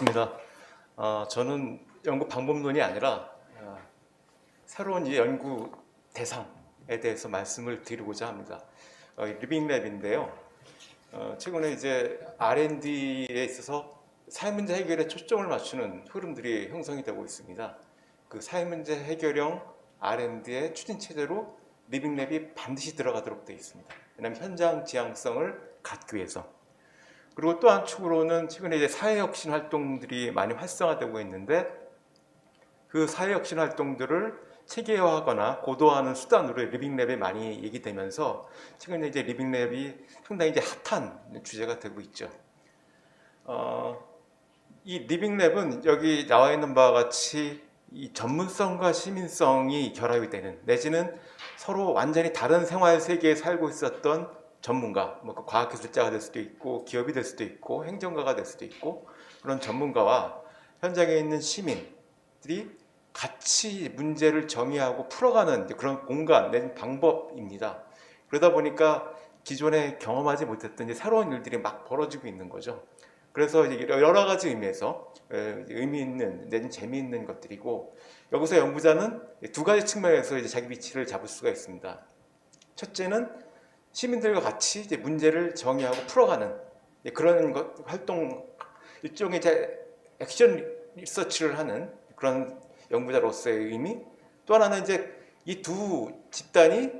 반갑습니다. 어, 저는 연구 방법론이 아니라 어, 새로운 이 연구 대상에 대해서 말씀을 드리고자 합니다. 어, 리빙랩인데요. 어, 최근에 이제 R&D에 있어서 사회 문제 해결에 초점을 맞추는 흐름들이 형성이 되고 있습니다. 그 사회 문제 해결형 R&D의 추진 체제로 리빙랩이 반드시 들어가도록 되어 있습니다. 왜냐하면 현장 지향성을 갖기 위해서. 그리고 또 한 축으로는 최근에 이제 사회혁신 활동들이 많이 활성화되고 있는데 그 사회혁신 활동들을 체계화하거나 고도화하는 수단으로 리빙랩에 많이 얘기되면서 최근에 이제 리빙랩이 상당히 이제 핫한 주제가 되고 있죠. 어, 이 리빙랩은 여기 나와 있는 바와 같이 이 전문성과 시민성이 결합이 되는 내지는 서로 완전히 다른 생활 세계에 살고 있었던 전문가, 뭐그 과학기술자가 될 수도 있고 기업이 될 수도 있고 행정가가 될 수도 있고 그런 전문가와 현장에 있는 시민들이 같이 문제를 정의하고 풀어가는 그런 공간 내지 방법입니다. 그러다 보니까 기존에 경험하지 못했던 이제 새로운 일들이 막 벌어지고 있는 거죠. 그래서 여러 가지 의미에서 에, 의미 있는 내지 재미있는 것들이고 여기서 연구자는 두 가지 측면에서 이제 자기 위치를 잡을 수가 있습니다. 첫째는 시민들과 같이 이제 문제를 정의하고 풀어가는 그런 것, 활동 일종의 액션 리서치를 하는 그런 연구자로서의 의미 또 하나는 이제 이 두 집단이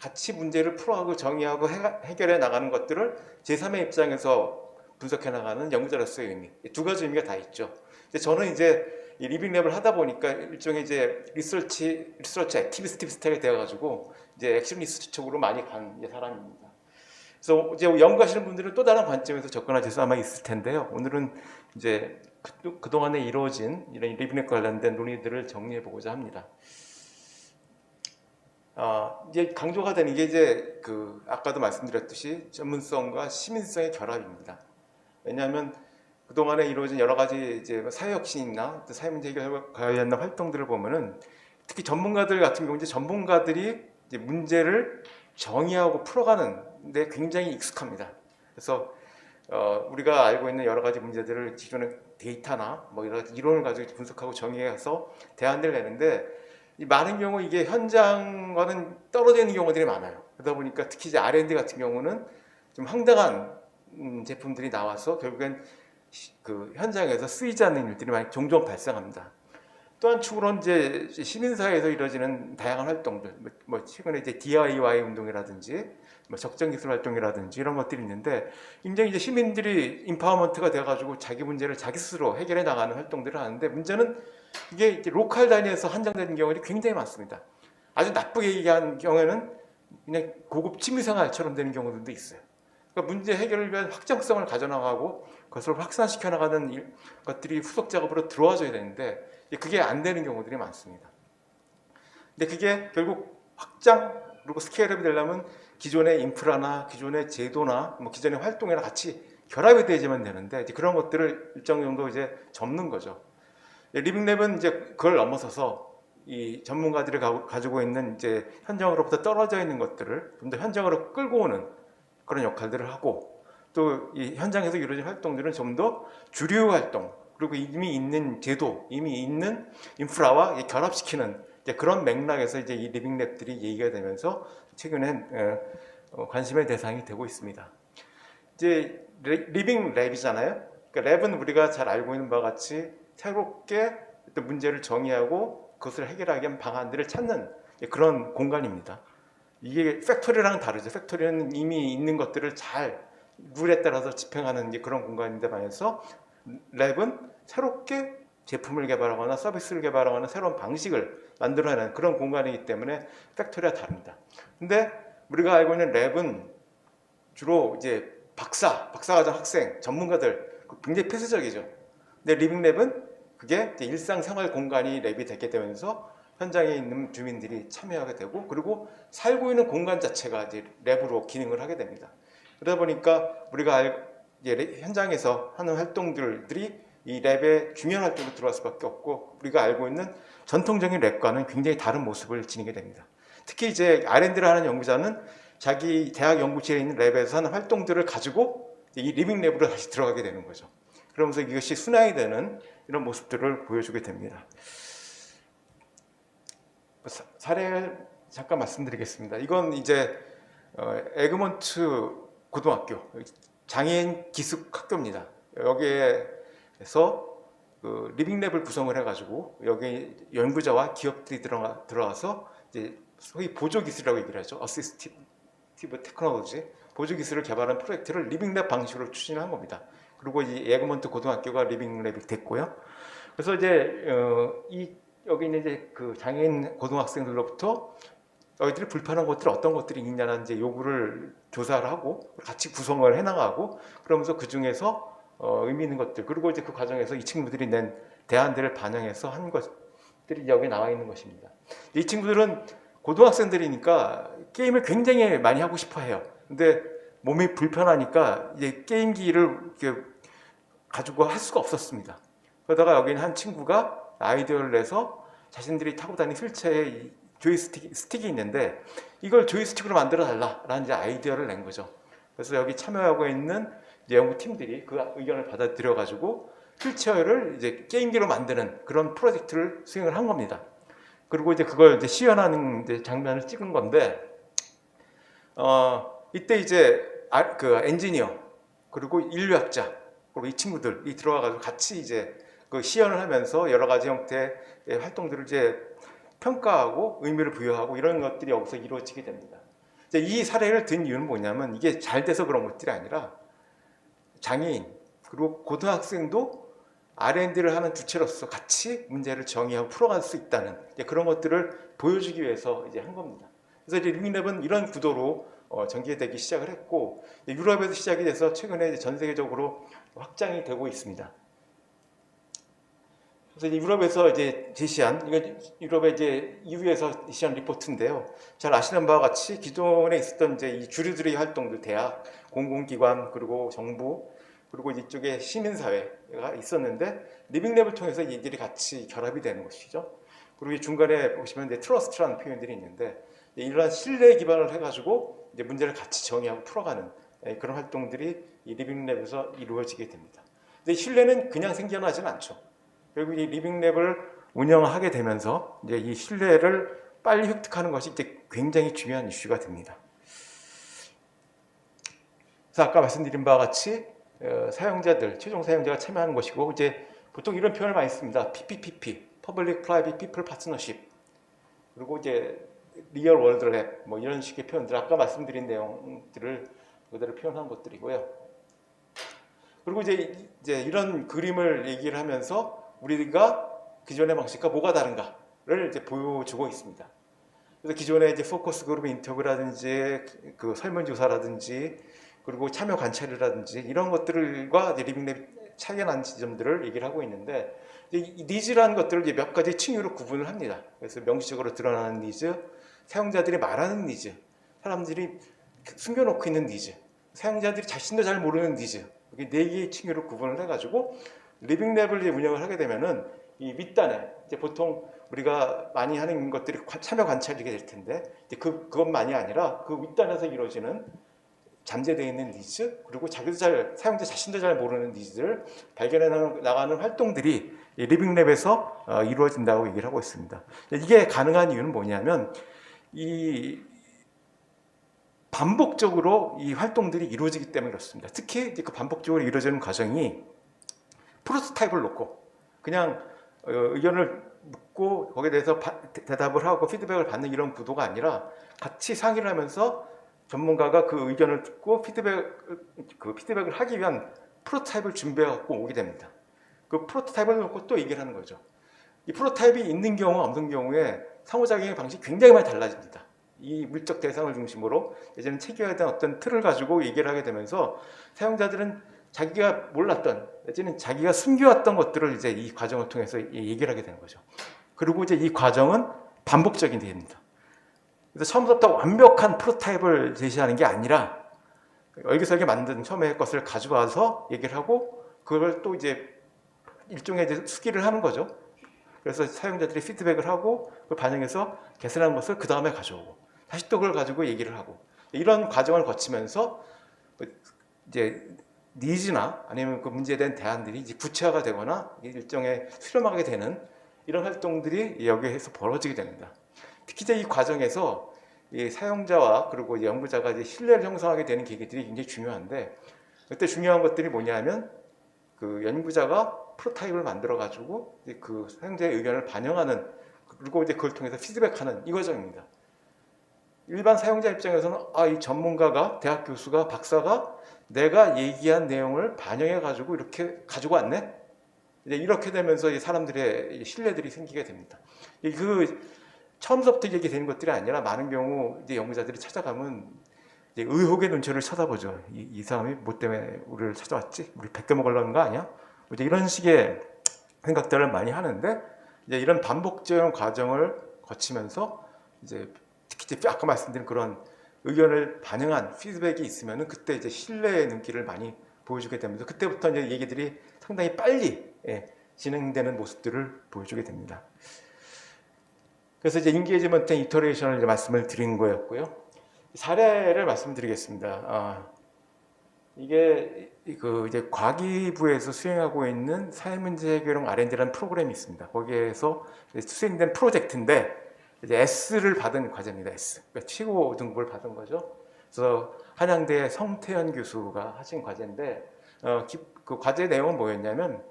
같이 문제를 풀어가고 정의하고 해, 해결해 나가는 것들을 제3의 입장에서 분석해 나가는 연구자로서의 의미 이두 가지 의미가 다 있죠. 근데 저는 이제 이 리빙랩을 하다 보니까 일종의 이제 리서치 리서치 액티비스트 비슷하게 되어가지고 이제 액션 리서치 쪽으로 많이 간 사람입니다. 그래서 이제 연구하시는 분들은 또 다른 관점에서 접근하실 수 아마 있을 텐데요. 오늘은 이제 그, 그동안에 이루어진 이런 리빙랩과 관련된 논의들을 정리해 보고자 합니다. 아, 이제 강조가 되는 게 이제 그 아까도 말씀드렸듯이 전문성과 시민성의 결합입니다. 왜냐하면 그동안에 이루어진 여러 가지 이제 사회혁신이나 또 사회 문제 해결과 관련된 활동들을 보면은 특히 전문가들 같은 경우 이제 전문가들이 문제를 정의하고 풀어가는 데 굉장히 익숙합니다. 그래서 어, 우리가 알고 있는 여러 가지 문제들을 기존의 데이터나 뭐 여러 가지 이론을 가지고 분석하고 정의해서 대안을 내는데 이 많은 경우 이게 현장과는 떨어져 있는 경우들이 많아요. 그러다 보니까 특히 이제 R&D 같은 경우는 좀 황당한 음, 제품들이 나와서 결국엔 시- 그 현장에서 쓰이지 않는 일들이 많이 종종 발생합니다. 또한 축으로는 이제 시민사회에서 이루어지는 다양한 활동들, 뭐- 뭐 최근에 이제 DIY 운동이라든지 뭐 적정기술 활동이라든지 이런 것들이 있는데 굉장히 이제 시민들이 인파워먼트가 돼가지고 자기 문제를 자기 스스로 해결해 나가는 활동들을 하는데 문제는 이게 로컬 단위에서 한정되는 경우들이 굉장히 많습니다. 아주 나쁘게 얘기한 경우에는 그냥 고급 취미생활처럼 되는 경우들도 있어요. 그러니까 문제 해결을 위한 확장성을 가져나가고 그것을 확산시켜 나가는 일- 것들이 후속 작업으로 들어와줘야 되는데 그게 안 되는 경우들이 많습니다. 근데 그게 결국 확장 그리고 스케일업이 되려면 기존의 인프라나 기존의 제도나 뭐 기존의 활동이랑 같이 결합이 되야지만 되는데 그런 것들을 일정 정도 이제 접는 거죠. 리빙랩은 이제 그걸 넘어서서 이 전문가들이 가- 가지고 있는 이제 현장으로부터 떨어져 있는 것들을 좀 더 현장으로 끌고 오는 그런 역할들을 하고 또 이 현장에서 이루어진 활동들은 좀 더 주류 활동 그리고 이미 있는 제도, 이미 있는 인프라와 이 결합시키는 그런 맥락에서 이제 이 리빙랩들이 얘기가 되면서 최근엔 어, 어, 관심의 대상이 되고 있습니다. 이제 리- 리빙 랩이잖아요. 그러니까 랩은 우리가 잘 알고 있는 바와 같이 새롭게 문제를 정의하고 그것을 해결하기 위한 방안들을 찾는 그런 공간입니다. 이게 팩토리랑 다르죠. 팩토리는 이미 있는 것들을 잘 룰에 따라서 집행하는 그런 공간인데 반해서 랩은 새롭게 제품을 개발하거나 서비스를 개발하거나 새로운 방식을 만들어내는 그런 공간이기 때문에 팩토리와 다릅니다. 근데 우리가 알고 있는 랩은 주로 이제 박사, 박사과정 학생, 전문가들 굉장히 필수적이죠. 근데 리빙랩은 그게 일상생활 공간이 랩이 되게 되면서 현장에 있는 주민들이 참여하게 되고 그리고 살고 있는 공간 자체가 이제 랩으로 기능을 하게 됩니다. 그러다 보니까 우리가 현장에서 하는 활동들이 이 랩의 중요한 활동으로 들어갈 수밖에 없고 우리가 알고 있는 전통적인 랩과는 굉장히 다른 모습을 지니게 됩니다. 특히 이제 R&D를 하는 연구자는 자기 대학 연구실에 있는 랩에서 하는 활동들을 가지고 이 리빙 랩으로 다시 들어가게 되는 거죠. 그러면서 이것이 순환이 되는 이런 모습들을 보여주게 됩니다. 사- 사례를 잠깐 말씀드리겠습니다. 이건 이제 어, 에그먼트 고등학교 장애인 기숙 학교입니다. 여기에 서 그 리빙랩을 구성을 해가지고 여기 연구자와 기업들이 들어가, 들어가서 이제 소위 보조 기술이라고 얘기를 하죠. 어시스티브 테크놀로지 보조 기술을 개발한 프로젝트를 리빙랩 방식으로 추진한 겁니다. 그리고 이 에그먼트 고등학교가 리빙랩이 됐고요. 그래서 이제 어, 이 여기 있는 이제 그 장애인 고등학생들로부터 너희들이 불편한 것들 어떤 것들이 있냐는 이제 요구를 조사를 하고 같이 구성을 해나가고 그러면서 그 중에서 어, 의미 있는 것들 그리고 이제 그 과정에서 이 친구들이 낸 대안들을 반영해서 한 것들이 여기 나와 있는 것입니다. 이 친구들은 고등학생들이니까 게임을 굉장히 많이 하고 싶어 해요. 근데 몸이 불편하니까 이제 게임기를 이렇게 가지고 할 수가 없었습니다. 그러다가 여기는 한 친구가 아이디어를 내서 자신들이 타고 다니는 휠체어에 이 조이스틱 스틱이 있는데 이걸 조이스틱으로 만들어 달라라는 이제 아이디어를 낸 거죠. 그래서 여기 참여하고 있는 연구팀들이 그 의견을 받아들여 가지고 휠체어를 이제 게임기로 만드는 그런 프로젝트를 수행을 한 겁니다. 그리고 이제 그걸 이제 시연하는 이제 장면을 찍은 건데 어 이때 이제 아, 그 엔지니어 그리고 인류학자 그리고 이 친구들이 들어와 가지고 같이 이제 그 시연을 하면서 여러 가지 형태의 활동들을 이제 평가하고 의미를 부여하고 이런 것들이 여기서 이루어지게 됩니다. 이 사례를 든 이유는 뭐냐면 이게 잘 돼서 그런 것들이 아니라 장애인 그리고 고등학생도 R&D를 하는 주체로서 같이 문제를 정의하고 풀어갈 수 있다는 그런 것들을 보여주기 위해서 이제 한 겁니다. 그래서 이제 리빙랩은 이런 구도로 어, 전개되기 시작을 했고 유럽에서 시작이 돼서 최근에 전 세계적으로 확장이 되고 있습니다. 그래서 유럽에서 이제 제시한 이거 유럽의 이제 EU에서 제시한 리포트인데요. 잘 아시는 바와 같이 기존에 있었던 이제 이 주류들의 활동들, 대학, 공공기관 그리고 정부 그리고 이쪽에 시민사회가 있었는데 리빙랩을 통해서 이들이 같이 결합이 되는 것이죠. 그리고 이 중간에 보시면 이제 트러스트라는 표현들이 있는데 이러한 신뢰 기반을 해가지고 이제 문제를 같이 정의하고 풀어가는 예, 그런 활동들이 이 리빙랩에서 이루어지게 됩니다. 근데 신뢰는 그냥 생겨나지는 않죠. 결국 이 리빙랩을 운영하게 되면서 이제 이 신뢰를 빨리 획득하는 것이 이제 굉장히 중요한 이슈가 됩니다. 그래서 아까 말씀드린 바와 같이 어, 사용자들, 최종 사용자가 참여하는 것이고 이제 보통 이런 표현을 많이 씁니다. PPPP, Public Private People Partnership. 그리고 이제 리얼 월드 랩 뭐 이런 식의 표현들 아까 말씀드린 내용들을 그대로 표현한 것들이고요. 그리고 이제 이제 이런 그림을 얘기를 하면서 우리가 기존의 방식과 뭐가 다른가를 이제 보여주고 있습니다. 그래서 기존의 이제 포커스 그룹 인터뷰라든지 그 설문조사라든지 그리고 참여 관찰이라든지 이런 것들과 리빙랩 차이가 나는 지점들을 얘기를 하고 있는데 니즈라는 것들을 이제 몇 가지 층위로 구분을 합니다. 그래서 명시적으로 드러나는 니즈, 사용자들이 말하는 니즈, 사람들이 숨겨놓고 있는 니즈, 사용자들이 자신도 잘 모르는 니즈 이게 네 개의 층위로 구분을 해가지고 리빙랩을 운영을 하게 되면은 이 밑단에 이제 보통 우리가 많이 하는 것들이 관- 참여 관찰이게 될 텐데 그 그것만이 아니라 그 윗단에서 이루어지는 잠재되어 있는 니즈 그리고 자기도 잘 사용자 자신도 잘 모르는 니즈를 발견해 나가는 활동들이 이 리빙랩에서 어, 이루어진다고 얘기를 하고 있습니다. 이게 가능한 이유는 뭐냐면 이 반복적으로 이 활동들이 이루어지기 때문에 그렇습니다. 특히 그 반복적으로 이루어지는 과정이 프로토타입을 놓고 그냥 어, 의견을 묻고 거기에 대해서 대답을 하고 피드백을 받는 이런 구도가 아니라 같이 상의를 하면서 전문가가 그 의견을 듣고 피드백 그 피드백을 하기 위한 프로토타입을 준비해 갖고 오게 됩니다. 그 프로토타입을 놓고 또 얘기를 하는 거죠. 이 프로토타입이 있는 경우 없는 경우에 상호작용의 방식이 굉장히 많이 달라집니다. 이 물적 대상을 중심으로 예전에 체계화된 어떤 틀을 가지고 얘기를 하게 되면서 사용자들은 자기가 몰랐던 내지는 자기가 숨겨왔던 것들을 이제 이 과정을 통해서 이 얘기를 하게 되는 거죠. 그리고 이제 이 과정은 반복적인 됩니다. 그래서 처음부터 완벽한 프로타입을 제시하는 게 아니라 여기저기 만든 처음에 것을 가져와서 얘기를 하고 그걸 또 이제 일종의 이제 수기를 하는 거죠. 그래서 사용자들이 피드백을 하고 그걸 반영해서 개선한 것을 그 다음에 가져오고 다시 또 그걸 가지고 얘기를 하고 이런 과정을 거치면서 이제 니즈나 아니면 그 문제에 대한 대안들이 이제 구체화가 되거나 일종의 수렴하게 되는 이런 활동들이 여기에서 벌어지게 됩니다. 특히 이제 이 과정에서 이 사용자와 그리고 연구자가 이제 신뢰를 형성하게 되는 계기들이 굉장히 중요한데 그때 중요한 것들이 뭐냐면 그 연구자가 프로타입을 만들어 가지고 그 사용자의 의견을 반영하는 그리고 이제 그걸 통해서 피드백하는 이 과정입니다. 일반 사용자 입장에서는 아 이 전문가가 대학 교수가 박사가 내가 얘기한 내용을 반영해 가지고 이렇게 가지고 왔네. 이제 이렇게 되면서 이 사람들의 신뢰들이 생기게 됩니다. 이그 처음부터 얘기되는 것들이 아니라 많은 경우 이제 연구자들이 찾아가면 의혹의 눈초리를 쳐다보죠. 이, 이 사람이 뭐 때문에 우리를 찾아왔지? 우리 베껴 먹으려는 거 아니야? 뭐 이제 이런 식의 생각들을 많이 하는데 이제 이런 반복적인 과정을 거치면서 이제 특히 이제 아까 말씀드린 그런 의견을 반영한 피드백이 있으면은 그때 이제 신뢰의 눈길을 많이 보여주게 되면서 그때부터 이제 얘기들이 상당히 빨리 예, 진행되는 모습들을 보여주게 됩니다. 그래서 이제 인게이지먼트 이터레이션을 이제 말씀을 드린 거였고요. 사례를 말씀드리겠습니다. 아, 이게 그 이제 과기부에서 수행하고 있는 사회 문제 해결용 R&D라는 프로그램이 있습니다. 거기에서 수행된 프로젝트인데 이제 S를 받은 과제입니다. S. 그러니까 최고 등급을 받은 거죠. 그래서 한양대 성태현 교수가 하신 과제인데 어, 기- 그 과제 내용은 뭐였냐면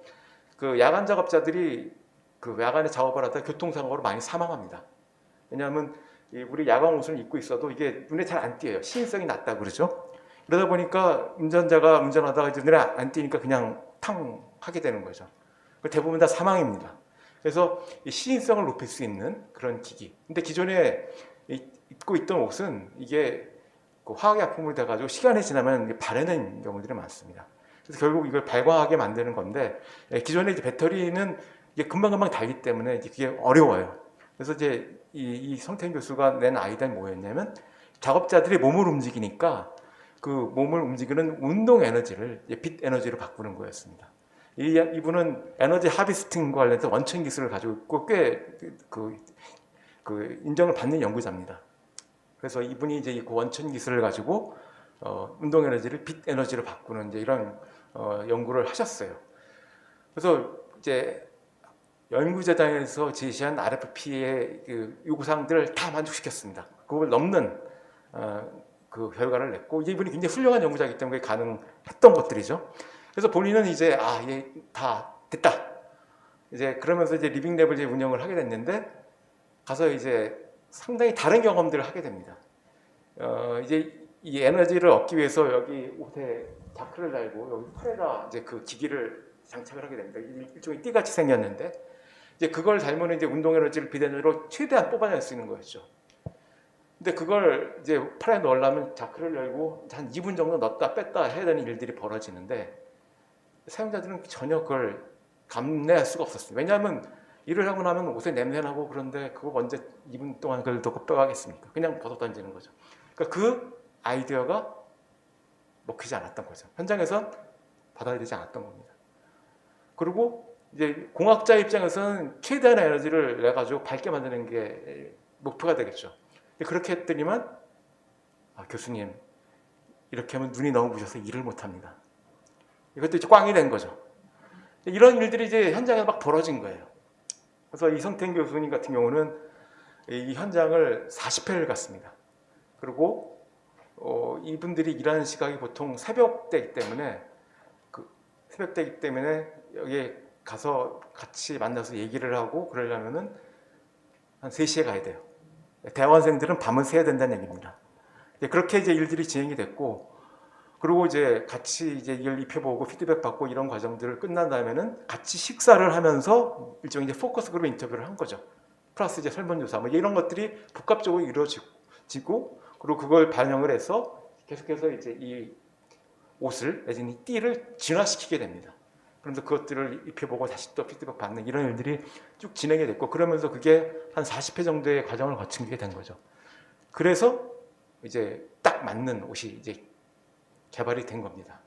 그 야간 작업자들이 그 야간에 작업을 하다 교통사고로 많이 사망합니다. 왜냐하면 이 우리 야광 옷을 입고 있어도 이게 눈에 잘 안 띄어요. 시인성이 낮다 그러죠. 그러다 보니까 운전자가 운전하다가 이제 눈에 안 띄니까 그냥 탕 하게 되는 거죠. 대부분 다 사망입니다. 그래서 이 시인성을 높일 수 있는 그런 기기. 근데 기존에 이- 입고 있던 옷은 이게 그 화학의 약품이 돼가지고 시간이 지나면 바래는 경우들이 많습니다. 그래서 결국 이걸 발광하게 만드는 건데 예, 기존에 이제 배터리는 이게 금방금방 달기 때문에 이제 그게 어려워요. 그래서 이제 이, 이 성태인 교수가 낸 아이디어는 뭐였냐면 작업자들이 몸을 움직이니까 그 몸을 움직이는 운동 에너지를 빛 에너지로 바꾸는 거였습니다. 이, 이분은 에너지 하비스팅과 관련해서 원천 기술을 가지고 있고 꽤그 그 인정을 받는 연구자입니다. 그래서 이분이 이제 그 원천 기술을 가지고 어, 운동 에너지를 빛 에너지로 바꾸는 이제 이런 어, 연구를 하셨어요. 그래서 이제 연구재단에서 제시한 RFP의 그 요구사항들을 다 만족시켰습니다. 그걸 넘는 어, 그 결과를 냈고 이분이 굉장히 훌륭한 연구자이기 때문에 가능했던 것들이죠. 그래서 본인은 이제 아, 이게 다 됐다. 이제 그러면서 이제 리빙랩을 이제 운영을 하게 됐는데 가서 이제 상당히 다른 경험들을 하게 됩니다. 어, 이제 이 에너지를 얻기 위해서 여기 옷에 자크를 달고 여기 팔에다 이제 그 기기를 장착을 하게 됩니다. 일- 일종의 띠같이 생겼는데 이제 그걸 달면 이제 운동 에너지를 비대너로 최대한 뽑아낼 수 있는 거였죠. 근데 그걸 이제 팔에 넣으려면 자크를 열고 한 2분 정도 넣었다 뺐다 해야 되는 일들이 벌어지는데 사용자들은 전혀 그걸 감내할 수가 없었어요. 왜냐하면 일을 하고 나면 옷에 냄새 나고 그런데 그거 언제 2분 동안 그걸 넣고 빼가겠습니까? 그냥 벗어 던지는 거죠. 그러니까 그 아이디어가 먹히지 않았던 거죠. 현장에선 받아들이지 않았던 겁니다. 그리고 이제 공학자 입장에서는 최대한의 에너지를 내 가지고 밝게 만드는 게 목표가 되겠죠. 그렇게 했더니만 아, 교수님 이렇게 하면 눈이 너무 부셔서 일을 못 합니다. 이것도 이제 꽝이 된 거죠. 이런 일들이 이제 현장에 막 벌어진 거예요. 그래서 이성태 교수님 같은 경우는 이 현장을 40회를 갔습니다. 그리고 어, 이분들이 일하는 시각이 보통 새벽대이기 때문에 그 새벽대이기 때문에 여기에 가서 같이 만나서 얘기를 하고 그러려면은 한 3시에 가야 돼요. 대학원생들은 밤을 새야 된다는 얘기입니다. 예, 그렇게 이제 일들이 진행이 됐고 그리고 이제 같이 이제 이걸 입혀보고 피드백 받고 이런 과정들을 끝난 다음에는 같이 식사를 하면서 일종의 이제 포커스 그룹 인터뷰를 한 거죠. 플러스 이제 설문조사 뭐 이런 것들이 복합적으로 이루어지고 그리고 그걸 반영을 해서 계속해서 이제 이 옷을 내지는 이 띠를 진화시키게 됩니다. 그러면서 그것들을 입혀보고 다시 또 피드백 받는 이런 일들이 쭉 진행이 됐고 그러면서 그게 한 40회 정도의 과정을 거치게 된 거죠. 그래서 이제 딱 맞는 옷이 이제 개발이 된 겁니다.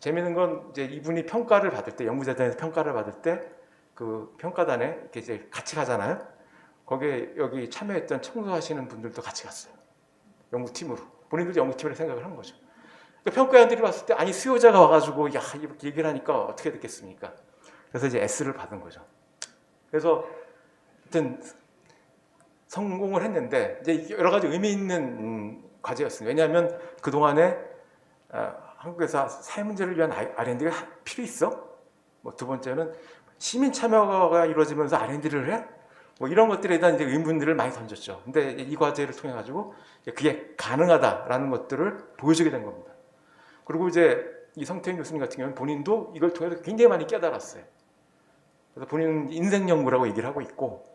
재미있는 건 이제 이분이 평가를 받을 때 연구재단에서 평가를 받을 때 그 평가단에 이렇게 이제 같이 가잖아요. 거기에 여기 참여했던 청소하시는 분들도 같이 갔어요. 연구팀으로 본인들도 연구팀을 생각을 한 거죠. 그 평가원들이 봤을 때 아니 수요자가 와가지고 야 이렇게 얘기를 하니까 어떻게 듣겠습니까? 그래서 이제 S를 받은 거죠. 그래서 하여튼 성공을 했는데 이제 여러 가지 의미 있는 음, 과제였습니다. 왜냐하면 그 동안에 아, 한국에서 사회 문제를 위한 R&D가 필요 있어? 뭐 두 번째는 시민 참여가 이루어지면서 R&D를 해? 뭐 이런 것들에 대한 이제 의문들을 많이 던졌죠. 근데 이 과제를 통해 가지고 그게 가능하다라는 것들을 보여주게 된 겁니다. 그리고 이제 이 성태인 교수님 같은 경우는 본인도 이걸 통해서 굉장히 많이 깨달았어요. 그래서 본인은 인생 연구라고 얘기를 하고 있고, 어,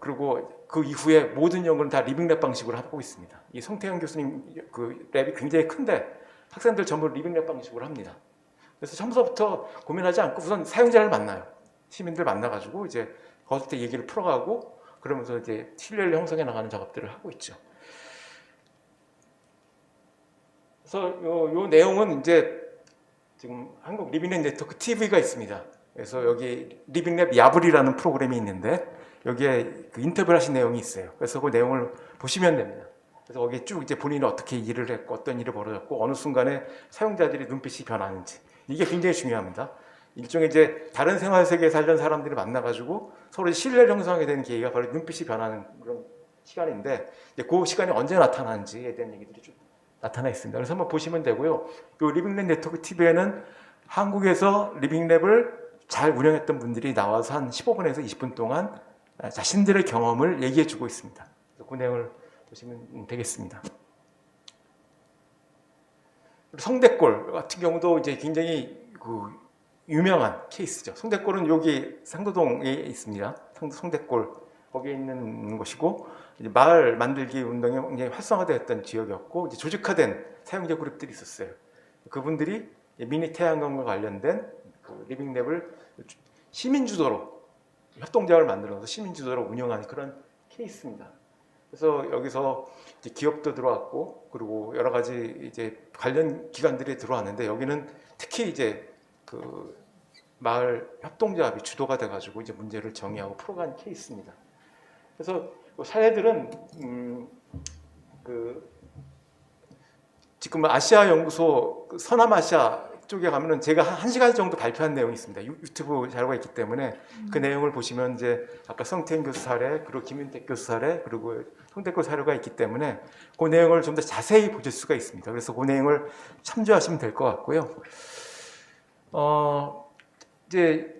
그리고 그 이후에 모든 연구는 다 리빙랩 방식으로 하고 있습니다. 이 성태현 교수님 그 랩이 굉장히 큰데 학생들 전부 리빙랩 방식으로 합니다. 그래서 처음부터 고민하지 않고 우선 사용자를 만나요. 시민들 만나가지고 이제 거기서 때 얘기를 풀어가고 그러면서 이제 신뢰를 형성해 나가는 작업들을 하고 있죠. 그래서 요, 요 내용은 이제 지금 한국 리빙랩 네트워크 TV가 있습니다. 그래서 여기 리빙랩 야불이라는 프로그램이 있는데 여기에 그 인터뷰를 하신 내용이 있어요. 그래서 그 내용을 보시면 됩니다. 그래서 거기에 쭉 이제 본인이 어떻게 일을 했고 어떤 일이 벌어졌고 어느 순간에 사용자들이 눈빛이 변하는지 이게 굉장히 중요합니다. 일종의 이제 다른 생활 세계에 살던 사람들이 만나가지고 서로 신뢰를 형성하게 되는 계기가 바로 눈빛이 변하는 그런 시간인데 이제 그 시간이 언제 나타나는지에 대한 얘기들이 좀 나타나 있습니다. 그래서 한번 보시면 되고요. 이 리빙랩 네트워크 TV에는 한국에서 리빙랩을 잘 운영했던 분들이 나와서 한 15분에서 20분 동안 자신들의 경험을 얘기해 주고 있습니다. 그 내용을 보시면 되겠습니다. 성대골 같은 경우도 이제 굉장히 그 유명한 케이스죠. 성대골은 여기 상도동에 있습니다. 성- 성대골 거기에 있는 곳이고 마을 만들기 운동이 굉장히 활성화되었던 지역이었고 조직화된 사용자 그룹들이 있었어요. 그분들이 미니 태양광과 관련된 그 리빙랩을 시민 주도로 협동조합을 만들어서 시민 주도로 운영하는 그런 케이스입니다. 그래서 여기서 기업도 들어왔고 그리고 여러 가지 이제 관련 기관들이 들어왔는데 여기는 특히 이제 그 마을 협동조합이 주도가 돼가지고 이제 문제를 정의하고 풀어간 케이스입니다. 그래서 그 사례들은 음, 그 지금 아시아 연구소 그 서남아시아 쪽에 가면은 제가 한, 한 시간 정도 발표한 내용이 있습니다. 유, 유튜브 자료가 있기 때문에 그 내용을 보시면 이제 아까 성태인 교수 사례 그리고 김윤택 교수 사례 그리고 성대골 사료가 있기 때문에 그 내용을 좀 더 자세히 보실 수가 있습니다. 그래서 그 내용을 참조하시면 될 것 같고요. 어, 이제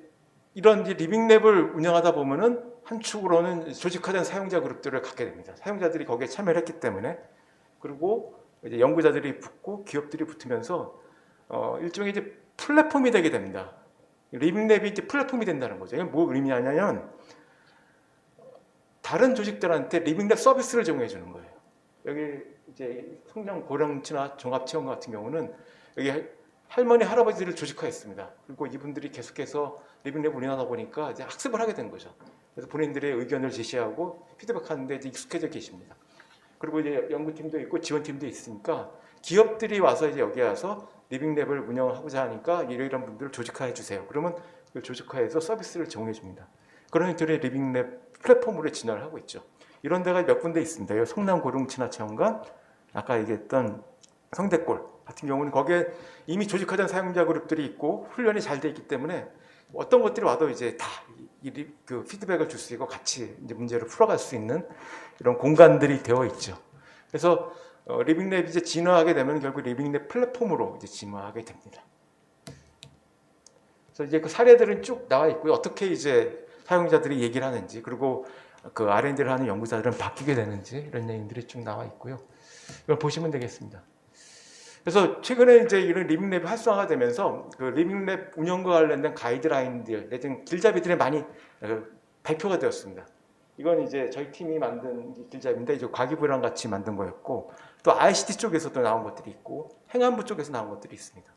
이런 리빙랩을 운영하다 보면은 한 축으로는 조직화된 사용자 그룹들을 갖게 됩니다. 사용자들이 거기에 참여를 했기 때문에 그리고 이제 연구자들이 붙고 기업들이 붙으면서 어, 일종의 이제 플랫폼이 되게 됩니다. 리빙랩이 이제 플랫폼이 된다는 거죠. 이게 뭐 의미냐면 다른 조직들한테 리빙랩 서비스를 제공해 주는 거예요. 여기 이제 성남 고령치나 종합 체험 같은 경우는 여기 할머니 할아버지를 조직화했습니다. 그리고 이분들이 계속해서 리빙랩 운영하다 보니까 이제 학습을 하게 된 거죠. 그래서 본인들의 의견을 제시하고 피드백하는데 이제 익숙해져 계십니다. 그리고 이제 연구팀도 있고 지원팀도 있으니까 기업들이 와서 이제 여기 와서 리빙랩을 운영하고자 하니까 이러이런 분들을 조직화해 주세요. 그러면 그 조직화해서 서비스를 제공해 줍니다. 그런 형태의 리빙랩 플랫폼으로 진화를 하고 있죠. 이런 데가 몇 군데 있습니다. 성남 고령친화체험관, 아까 얘기했던 성대골 같은 경우는 거기에 이미 조직화된 사용자 그룹들이 있고 훈련이 잘 돼 있기 때문에 어떤 것들이 와도 이제 다 그 피드백을 줄 수 있고 같이 문제를 풀어갈 수 있는 이런 공간들이 되어 있죠. 그래서 어, 리빙랩이 이제 진화하게 되면 결국 리빙랩 플랫폼으로 이제 진화하게 됩니다. 그래서 이제 그 사례들은 쭉 나와 있고요. 어떻게 이제 사용자들이 얘기를 하는지 그리고 그 R&D를 하는 연구자들은 바뀌게 되는지 이런 내용들이 쭉 나와 있고요. 이걸 보시면 되겠습니다. 그래서 최근에 이제 이런 리빙랩이 활성화가 되면서 그 리빙랩 운영과 관련된 가이드라인들 내지는 길잡이들이 많이 어, 발표가 되었습니다. 이건 이제 저희 팀이 만든 길잡이인데 이제 과기부랑 같이 만든 거였고 또 ICT 쪽에서도 나온 것들이 있고 행안부 쪽에서 나온 것들이 있습니다.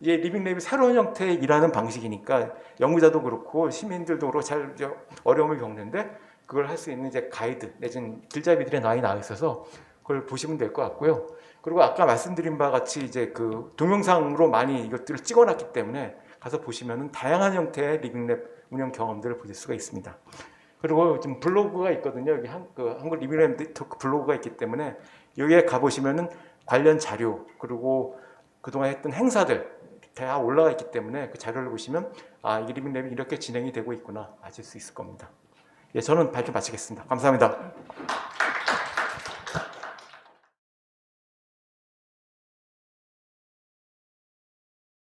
이제 리빙랩이 새로운 형태의 일하는 방식이니까 연구자도 그렇고 시민들도 그렇고 잘 어려움을 겪는데 그걸 할 수 있는 이제 가이드 내지는 길잡이들이 많이 나와 있어서 그걸 보시면 될 것 같고요. 그리고 아까 말씀드린 바와 같이 이제 그 동영상으로 많이 이것들을 찍어놨기 때문에 가서 보시면은 다양한 형태의 리빙랩 운영 경험들을 보실 수가 있습니다. 그리고 지금 블로그가 있거든요. 여기 한, 그 한국 리빙랩 블로그가 있기 때문에 여기에 가보시면은 관련 자료 그리고 그동안 했던 행사들 다 올라가 있기 때문에 그 자료를 보시면 아 이리빙 랩이 이렇게 진행이 되고 있구나 아실 수 있을 겁니다. 예, 저는 발표 마치겠습니다. 감사합니다.